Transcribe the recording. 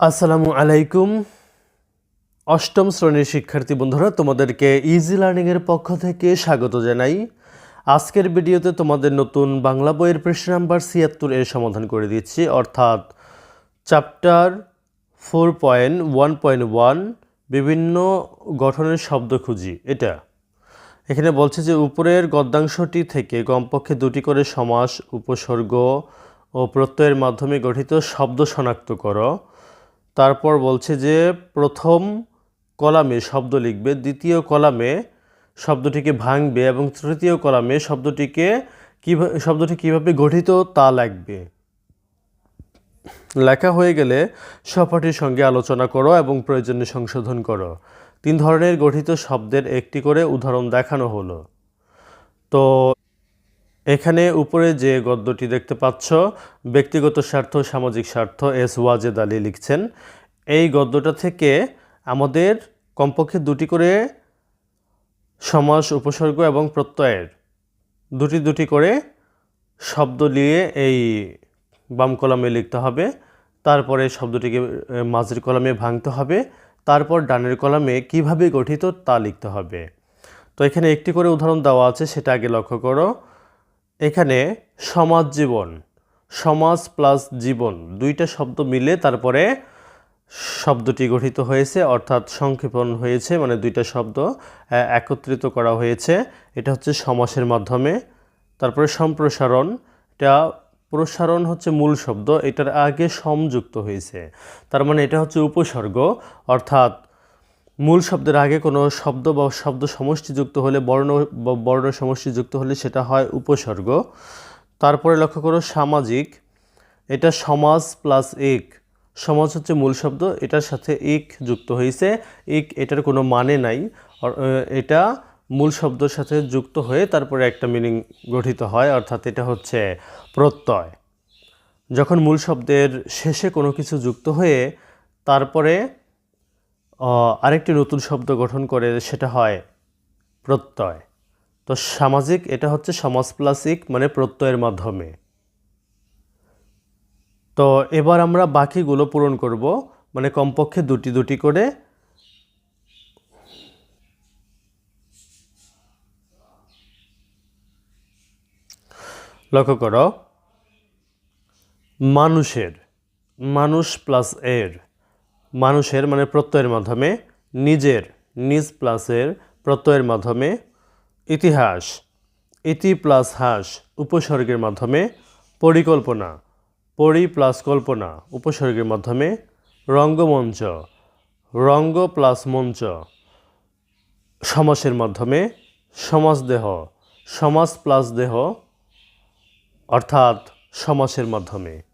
আসসালামু আলাইকুম। অষ্টম শ্রেণির শিক্ষার্থী বন্ধুরা, তোমাদেরকে ইজি লার্নিংয়ের পক্ষ থেকে স্বাগত জানাই। আজকের ভিডিওতে তোমাদের নতুন বাংলা বইয়ের পৃষ্ঠা নাম্বার ছিয়াত্তর এর সমাধান করে দিচ্ছি। অর্থাৎ chapter four point one point one বিভিন্ন গঠনের শব্দ খুঁজি। এটা এখানে বলছে যে, উপরের গদ্যাংশটি থেকে কমপক্ষে দুটি করে সমাস, উপসর্গ ও প্রত্যয়ের মাধ্যমে গঠিত শব্দ শনাক্ত করো। তারপর বলছে যে প্রথম কলামে শব্দ লিখবে, দ্বিতীয় কলামে শব্দটিকে ভাঙবে এবং তৃতীয় কলামে শব্দটিকে কীভাবে শব্দটি কীভাবে গঠিত তা লাগবে লেখা হয়ে গেলে সহপাঠীর সঙ্গে আলোচনা করো এবং প্রয়োজনে সংশোধন করো। তিন ধরনের গঠিত শব্দের একটি করে উদাহরণ দেখানো হলো। তো এখানে উপরে যে গদ্যটি দেখতে পাচ্ছ, ব্যক্তিগত স্বার্থ, সামাজিক স্বার্থ, এস ওয়াজেদ আলী লিখছেন। এই গদ্যটা থেকে আমাদের কমপক্ষে দুটি করে সমাস, উপসর্গ এবং প্রত্যয়ের দুটি দুটি করে শব্দ নিয়ে এই বাম কলামে লিখতে হবে। তারপরে শব্দটিকে মাঝের কলামে ভাঙতে হবে। তারপর ডানের কলামে কীভাবে গঠিত তা লিখতে হবে। তো এখানে একটি করে উদাহরণ দেওয়া আছে, সেটা আগে লক্ষ্য করো। এখানে সমাজ জীবন, সমাজ প্লাস জীবন দুইটা শব্দ মিলে তারপরে শব্দটি গঠিত হয়েছে, অর্থাৎ সংক্ষেপণ হয়েছে মানে দুইটা শব্দ একত্রিত করা হয়েছে। এটা হচ্ছে সমাসের মাধ্যমে। তারপরে সম্প্রসারণ, এটা প্রসারণ হচ্ছে মূল শব্দ, এটার আগে সংযুক্ত হয়েছে। তার মানে এটা হচ্ছে উপসর্গ, অর্থাৎ মূল শব্দের আগে কোনো শব্দ বা শব্দ সমষ্টি যুক্ত হলে বর্ণ বর্ণ সমষ্টি যুক্ত হলে সেটা হয় উপসর্গ। তারপরে লক্ষ্য করো, সামাজিক। এটা সমাজ প্লাস এক। সমাজ হচ্ছে মূল শব্দ, এটার সাথে এক যুক্ত হয়েছে। এক এটার কোনো মানে নাই। এটা মূল শব্দের সাথে যুক্ত হয়ে তারপরে একটা মিনিং গঠিত হয়, অর্থাৎ এটা হচ্ছে প্রত্যয়। যখন মূল শব্দের শেষে কোনো কিছু যুক্ত হয়ে তারপরে আরেকটি নতুন শব্দ গঠন করে সেটা হয় প্রত্যয়। তো সামাজিক, এটা হচ্ছে সমাজ প্লাসিক মানে প্রত্যয়ের মাধ্যমে। তো এবার আমরা বাকিগুলো পূরণ করব মানে কমপক্ষে দুটি দুটি করে। লক্ষ্য করো। মানুষের, মানুষ প্লাস এর। মানুষের মানে প্রত্যয়ের মাধ্যমে, নিজের, নিজ প্লাসের প্রত্যয়ের মাধ্যমে, ইতিহাস, ইতি প্লাস হাস উপসর্গের মাধ্যমে, পরিকল্পনা, পরি প্লাস কল্পনা উপসর্গের মাধ্যমে, রঙ্গমঞ্চ, রঙ্গ প্লাস মঞ্চ সমাসের মাধ্যমে সমাজদেহ সমাজ প্লাস দেহ, অর্থাৎ সমাসের মাধ্যমে।